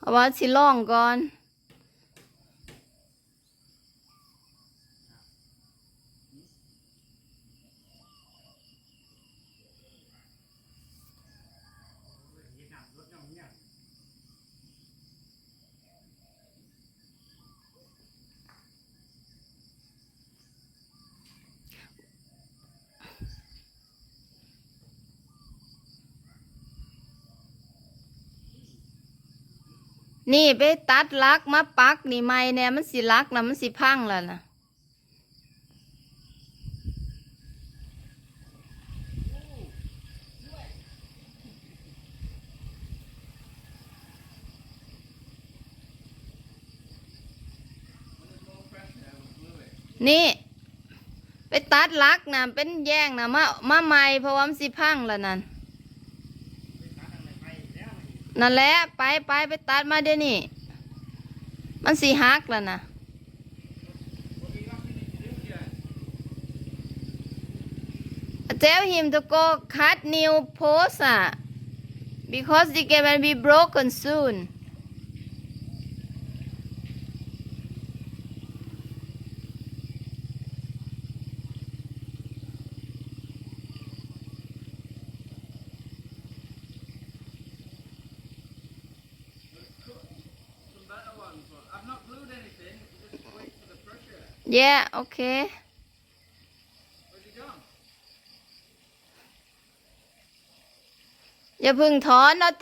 เอาว่าสิล่องก่อน นี่ไปตัดลักมาปักนี่ไม่เนี่ยมันสิลักนะมันสิพังแล้วนะนี่ ไปตัดลักนะเป็นแย่งนะมามาใหม่เพราะว่ามันสิพังแล้วนั่น นั่นแหละไปไปไปตัดมาเดี๋ยวนี้ มันสีฮักแล้วนะ Tell him to go cut new posts ah, because they can be broken soon. Yeah, okay. Where's he gone? อย่าพึ่งถอนนอ